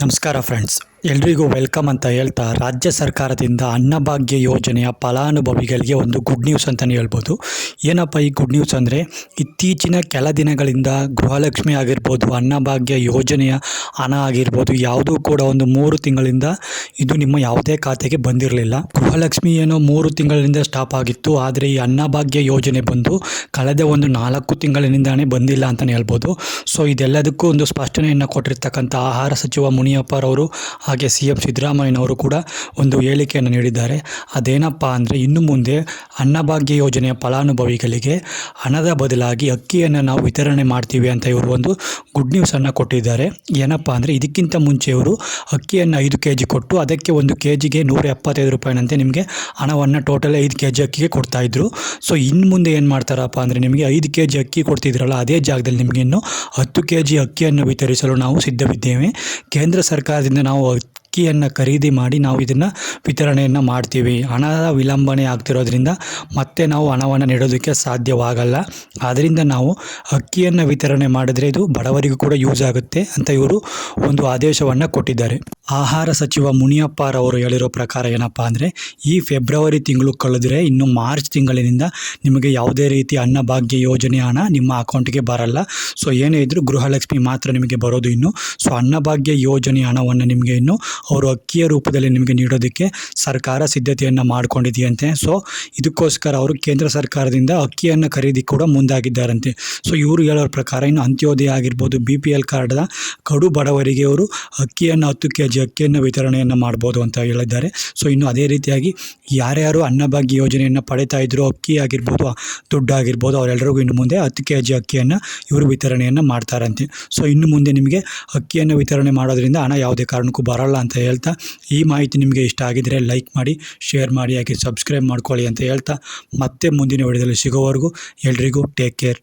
ನಮಸ್ಕಾರ ಫ್ರೆಂಡ್ಸ್ ಎಲ್ರಿಗೂ ವೆಲ್ಕಮ್ ಅಂತ ಹೇಳ್ತಾ ರಾಜ್ಯ ಸರ್ಕಾರದಿಂದ ಅನ್ನಭಾಗ್ಯ ಯೋಜನೆಯ ಫಲಾನುಭವಿಗಳಿಗೆ ಒಂದು ಗುಡ್ ನ್ಯೂಸ್ ಅಂತಲೇ ಹೇಳ್ಬೋದು. ಏನಪ್ಪ ಈ ಗುಡ್ ನ್ಯೂಸ್ ಅಂದರೆ ಇತ್ತೀಚಿನ ಕೆಲ ದಿನಗಳಿಂದ ಗೃಹಲಕ್ಷ್ಮಿ ಆಗಿರ್ಬೋದು, ಅನ್ನಭಾಗ್ಯ ಯೋಜನೆಯ ಹಣ ಆಗಿರ್ಬೋದು, ಯಾವುದೂ ಕೂಡ ಒಂದು ಮೂರು ತಿಂಗಳಿಂದ ಇದು ನಿಮ್ಮ ಯಾವುದೇ ಖಾತೆಗೆ ಬಂದಿರಲಿಲ್ಲ. ಗೃಹಲಕ್ಷ್ಮಿ ಏನೋ ಮೂರು ತಿಂಗಳಿಂದ ಸ್ಟಾಪ್ ಆಗಿತ್ತು, ಆದರೆ ಈ ಅನ್ನಭಾಗ್ಯ ಯೋಜನೆ ಬಂದು ಕಳೆದ ಒಂದು ನಾಲ್ಕು ತಿಂಗಳಿನಿಂದಾನೇ ಬಂದಿಲ್ಲ ಅಂತಲೇ ಹೇಳ್ಬೋದು. ಸೊ ಇದೆಲ್ಲದಕ್ಕೂ ಒಂದು ಸ್ಪಷ್ಟನೆಯನ್ನು ಕೊಟ್ಟಿರ್ತಕ್ಕಂಥ ಆಹಾರ ಸಚಿವ ಮುನಿಯಪ್ಪರವರು ಹಾಗೆ ಸಿ ಎಂ ಸಿದ್ದರಾಮಯ್ಯನವರು ಕೂಡ ಒಂದು ಹೇಳಿಕೆಯನ್ನು ನೀಡಿದ್ದಾರೆ. ಅದೇನಪ್ಪ ಅಂದರೆ ಇನ್ನು ಮುಂದೆ ಅನ್ನಭಾಗ್ಯ ಯೋಜನೆಯ ಫಲಾನುಭವಿಗಳಿಗೆ ಹಣದ ಬದಲಾಗಿ ಅಕ್ಕಿಯನ್ನು ನಾವು ವಿತರಣೆ ಮಾಡ್ತೀವಿ ಅಂತ ಇವರು ಒಂದು ಗುಡ್ ನ್ಯೂಸನ್ನು ಕೊಟ್ಟಿದ್ದಾರೆ. ಏನಪ್ಪ ಅಂದರೆ ಇದಕ್ಕಿಂತ ಮುಂಚೆ ಇವರು ಅಕ್ಕಿಯನ್ನು ಐದು ಕೆ ಜಿ ಕೊಟ್ಟು ಅದಕ್ಕೆ ಒಂದು ಕೆ ಜಿಗೆ ನೂರ ಎಪ್ಪತ್ತೈದು ರೂಪಾಯಿನಂತೆ ನಿಮಗೆ ಹಣವನ್ನು ಟೋಟಲ್ ಐದು ಕೆ ಜಿ ಅಕ್ಕಿಗೆ ಕೊಡ್ತಾಯಿದ್ರು ಸೊ ಇನ್ನು ಮುಂದೆ ಏನು ಮಾಡ್ತಾರಪ್ಪ ಅಂದರೆ ನಿಮಗೆ ಐದು ಕೆ ಜಿ ಅಕ್ಕಿ ಕೊಡ್ತಿದ್ರಲ್ಲ ಅದೇ ಜಾಗದಲ್ಲಿ ನಿಮಗೆ ಇನ್ನು ಹತ್ತು ಕೆ ಜಿ ಅಕ್ಕಿಯನ್ನು ವಿತರಿಸಲು ನಾವು ಸಿದ್ಧವಿದ್ದೇವೆ. ಕೇಂದ್ರ ಸರ್ಕಾರದಿಂದ ನಾವು ಅಕ್ಕಿಯನ್ನು ಖರೀದಿ ಮಾಡಿ ನಾವು ಇದನ್ನು ವಿತರಣೆಯನ್ನು ಮಾಡ್ತೀವಿ. ಹಣದ ವಿಳಂಬನೆ ಆಗ್ತಿರೋದ್ರಿಂದ ಮತ್ತೆ ನಾವು ಹಣವನ್ನು ನೀಡೋದಕ್ಕೆ ಸಾಧ್ಯವಾಗಲ್ಲ. ಆದ್ದರಿಂದ ನಾವು ಅಕ್ಕಿಯನ್ನು ವಿತರಣೆ ಮಾಡಿದ್ರೆ ಇದು ಬಡವರಿಗೂ ಕೂಡ ಯೂಸ್ ಆಗುತ್ತೆ ಅಂತ ಇವರು ಒಂದು ಆದೇಶವನ್ನು ಕೊಟ್ಟಿದ್ದಾರೆ. ಆಹಾರ ಸಚಿವ ಮುನಿಯಪ್ಪರವರು ಹೇಳಿರೋ ಪ್ರಕಾರ ಏನಪ್ಪ ಅಂದರೆ, ಈ ಫೆಬ್ರವರಿ ತಿಂಗಳು ಕಳೆದ್ರೆ ಇನ್ನು ಮಾರ್ಚ್ ತಿಂಗಳಿನಿಂದ ನಿಮಗೆ ಯಾವುದೇ ರೀತಿ ಅನ್ನಭಾಗ್ಯ ಯೋಜನೆ ಹಣ ನಿಮ್ಮ ಅಕೌಂಟ್ಗೆ ಬರಲ್ಲ. ಸೊ ಏನೇ ಇದ್ದರೂ ಗೃಹಲಕ್ಷ್ಮಿ ಮಾತ್ರ ನಿಮಗೆ ಬರೋದು ಇನ್ನು. ಸೊ ಅನ್ನಭಾಗ್ಯ ಯೋಜನೆ ಹಣವನ್ನು ನಿಮಗೆ ಇನ್ನು ಅವರು ಅಕ್ಕಿಯ ರೂಪದಲ್ಲಿ ನಿಮಗೆ ನೀಡೋದಕ್ಕೆ ಸರ್ಕಾರ ಸಿದ್ಧತೆಯನ್ನು ಮಾಡಿಕೊಂಡಿದೆಯಂತೆ. ಸೊ ಇದಕ್ಕೋಸ್ಕರ ಅವರು ಕೇಂದ್ರ ಸರ್ಕಾರದಿಂದ ಅಕ್ಕಿಯನ್ನು ಖರೀದಿ ಕೂಡ ಮುಂದಾಗಿದ್ದಾರಂತೆ. ಸೊ ಇವರು ಹೇಳೋರ ಪ್ರಕಾರ ಇನ್ನು ಅಂತ್ಯೋದಯ ಆಗಿರ್ಬೋದು ಬಿ ಪಿ ಎಲ್ ಕಾರ್ಡ್ನ ಕಡು ಬಡವರಿಗೆ ಅವರು ಅಕ್ಕಿಯನ್ನು ಹತ್ತು ಕೆ ಜಿ ಅಕ್ಕಿಯನ್ನು ವಿತರಣೆಯನ್ನು ಮಾಡ್ಬೋದು ಅಂತ ಹೇಳಿದ್ದಾರೆ. ಸೊ ಇನ್ನು ಅದೇ ರೀತಿಯಾಗಿ ಯಾರ್ಯಾರು ಅನ್ನಭಾಗ್ಯ ಯೋಜನೆಯನ್ನು ಪಡಿತಾ ಇದ್ರು, ಅಕ್ಕಿ ಆಗಿರ್ಬೋದು, ದುಡ್ಡು ಆಗಿರ್ಬೋದು ಅವರೆಲ್ಲರಿಗೂ ಇನ್ನು ಮುಂದೆ ಹತ್ತು ಕೆ ಜಿ ಅಕ್ಕಿಯನ್ನು ಇವರು ವಿತರಣೆಯನ್ನು ಮಾಡ್ತಾರಂತೆ. ಸೊ ಇನ್ನು ಮುಂದೆ ನಿಮಗೆ ಅಕ್ಕಿಯನ್ನು ವಿತರಣೆ ಮಾಡೋದ್ರಿಂದ ಹಣ ಯಾವುದೇ ಕಾರಣಕ್ಕೂ ಬರಲ್ಲ ಅಂತ ಹೇಳ್ತಾ, ಈ ಮಾಹಿತಿ ನಿಮಗೆ ಇಷ್ಟ ಆಗಿದ್ದರೆ ಲೈಕ್ ಮಾಡಿ ಶೇರ್ ಮಾಡಿ, ಹಾಗೆ ಸಬ್ಸ್ಕ್ರೈಬ್ ಮಾಡ್ಕೊಳ್ಳಿ ಅಂತ ಹೇಳ್ತಾ, ಮತ್ತೆ ಮುಂದಿನ ವಿಡಿಯೋದಲ್ಲಿ ಸಿಗೋವರೆಗೂ ಎಲ್ರಿಗೂ ಟೇಕ್ ಕೇರ್